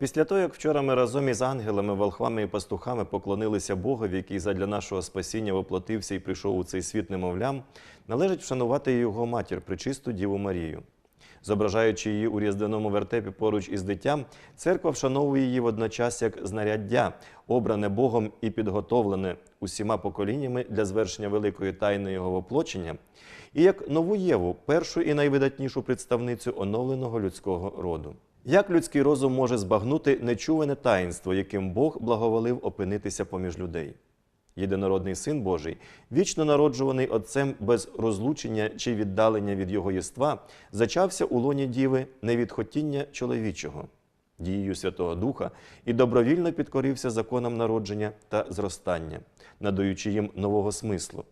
Після того, як вчора ми разом із ангелами, волхвами і пастухами поклонилися Богові, який задля нашого спасіння воплотився і прийшов у цей світ немовлям, належить вшанувати його матір, пречисту Діву Марію. Зображаючи її у різдвяному вертепі поруч із дитям, церква вшановує її водночас як знаряддя, обране Богом і підготовлене усіма поколіннями для звершення великої тайни його воплочення, і як нову Єву, першу і найвидатнішу представницю оновленого людського роду. Як людський розум може збагнути нечуване таїнство, яким Бог благоволив опинитися поміж людей? Єдинородний Син Божий, вічно народжуваний Отцем без розлучення чи віддалення від Його єства, зачався у лоні Діви не від хотіння чоловічого, дією Святого Духа і добровільно підкорився законам народження та зростання, надаючи їм нового смислу.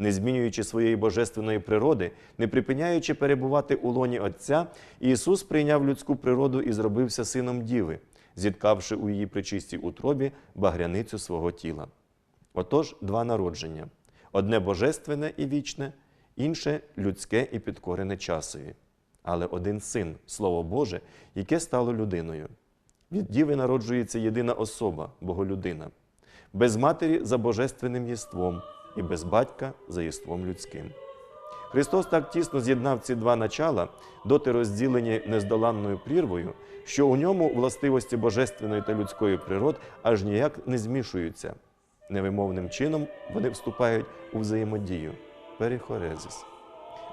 Не змінюючи своєї божественної природи, не припиняючи перебувати у лоні Отця, Ісус прийняв людську природу і зробився сином Діви, зіткавши у її причистій утробі багряницю свого тіла. Отож, два народження: одне божественне і вічне, інше людське і підкорене часові. Але один син, Слово Боже, яке стало людиною. Від діви народжується єдина особа, боголюдина, без матері за божественним єством і без батька за єством людським. Христос так тісно з'єднав ці два начала, доти розділені нездоланною прірвою, що у ньому властивості божественної та людської природ аж ніяк не змішуються. Невимовним чином вони вступають у взаємодію перихорезис.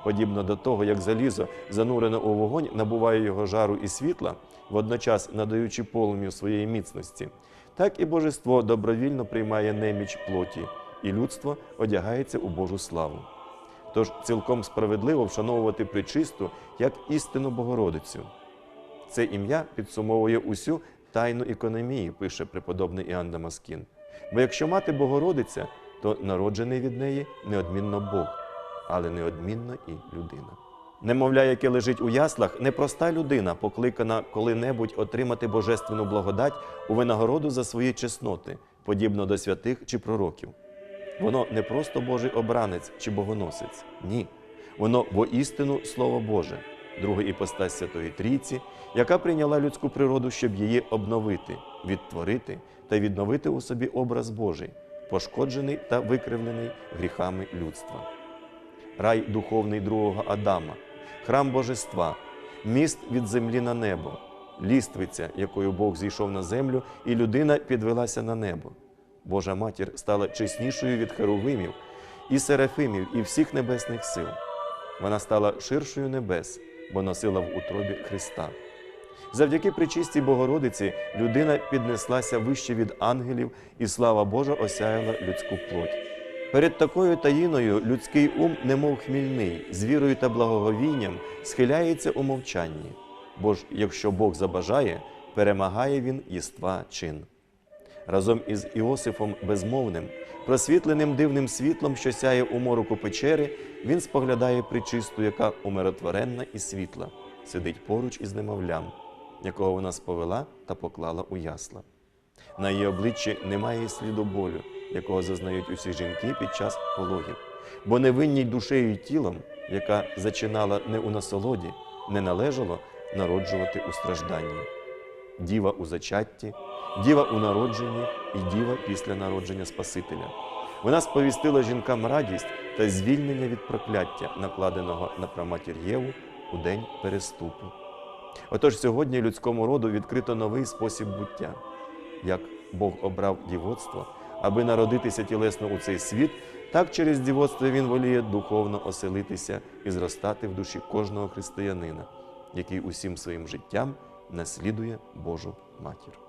Подібно до того, як залізо, занурене у вогонь, набуває його жару і світла, водночас надаючи полум'ю своєї міцності, так і божество добровільно приймає неміч плоті, і людство одягається у Божу славу. Тож цілком справедливо вшановувати причисту як істинну Богородицю. Це ім'я підсумовує усю тайну економії, пише преподобний Іоанн Дамаскін. Бо якщо мати Богородиця, то народжений від неї неодмінно Бог, але неодмінно і людина. Немовля, яке лежить у яслах, непроста людина, покликана коли-небудь отримати божественну благодать у винагороду за свої чесноти, подібно до святих чи пророків. Воно не просто Божий обранець чи богоносець. Ні. Воно воістину Слово Боже, друга іпостась Святої Трійці, яка прийняла людську природу, щоб її обновити, відтворити та відновити у собі образ Божий, пошкоджений та викривлений гріхами людства. Рай духовний другого Адама, храм Божества, міст від землі на небо, ліствиця, якою Бог зійшов на землю, і людина підвелася на небо. Божа матір стала чеснішою від херовимів і серафимів, і всіх небесних сил. Вона стала ширшою небес, бо носила в утробі Христа. Завдяки причистій Богородиці людина піднеслася вище від ангелів, і слава Божа осяяла людську плоть. Перед такою таїною людський ум, немов хмільний, з вірою та благоговінням схиляється у мовчанні. Бо ж, якщо Бог забажає, перемагає він єства чин разом із Іосифом Безмовним, просвітленим дивним світлом, що сяє у мороку печери, він споглядає причисту, яка умиротворенна і світла, сидить поруч із немовлям, якого вона сповела та поклала у ясла. На її обличчі немає сліду болю, якого зазнають усі жінки під час пологів, бо невинній душею й тілом, яка зачинала не у насолоді, не належало народжувати у стражданні. Діва у зачатті, діва у народженні і діва після народження Спасителя. Вона сповістила жінкам радість та звільнення від прокляття, накладеного на праматір Єву у день переступу. Отож сьогодні людському роду відкрито новий спосіб буття, як Бог обрав дівоцтво, аби народитися тілесно у цей світ, так через дівоцтво він воліє духовно оселитися і зростати в душі кожного християнина, який усім своїм життям наслідує Божу матір.